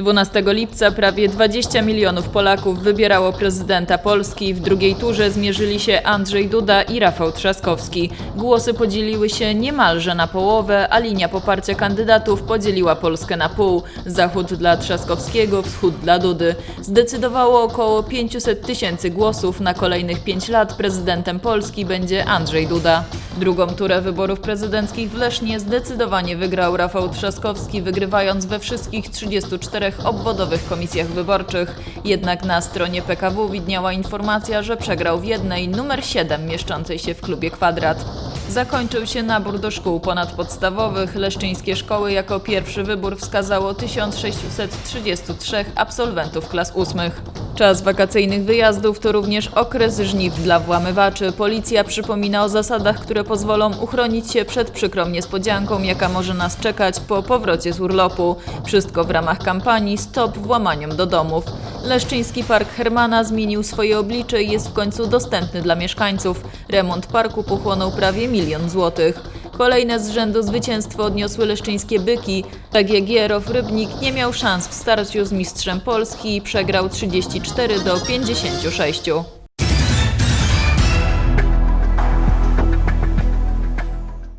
12 lipca prawie 20 milionów Polaków wybierało prezydenta Polski. W drugiej turze zmierzyli się Andrzej Duda i Rafał Trzaskowski. Głosy podzieliły się niemalże na połowę, a linia poparcia kandydatów podzieliła Polskę na pół. Zachód dla Trzaskowskiego, wschód dla Dudy. Zdecydowało około 500 tysięcy głosów. Na kolejnych 5 lat prezydentem Polski będzie Andrzej Duda. Drugą turę wyborów prezydenckich w Lesznie zdecydowanie wygrał Rafał Trzaskowski, wygrywając we wszystkich 34 obwodowych komisjach wyborczych. Jednak na stronie PKW widniała informacja, że przegrał w jednej, numer 7, mieszczącej się w klubie Kwadrat. Zakończył się nabór do szkół ponadpodstawowych. Leszczyńskie szkoły jako pierwszy wybór wskazało 1633 absolwentów klas ósmych. Czas wakacyjnych wyjazdów to również okres żniw dla włamywaczy. Policja przypomina o zasadach, które pozwolą uchronić się przed przykrą niespodzianką, jaka może nas czekać po powrocie z urlopu. Wszystko w ramach kampanii Stop włamaniom do domów. Leszczyński Park Hermana zmienił swoje oblicze i jest w końcu dostępny dla mieszkańców. Remont parku pochłonął prawie milion złotych. Kolejne z rzędu zwycięstwo odniosły leszczyńskie byki. PGG Row Rybnik nie miał szans w starciu z mistrzem Polski i przegrał 34 do 56.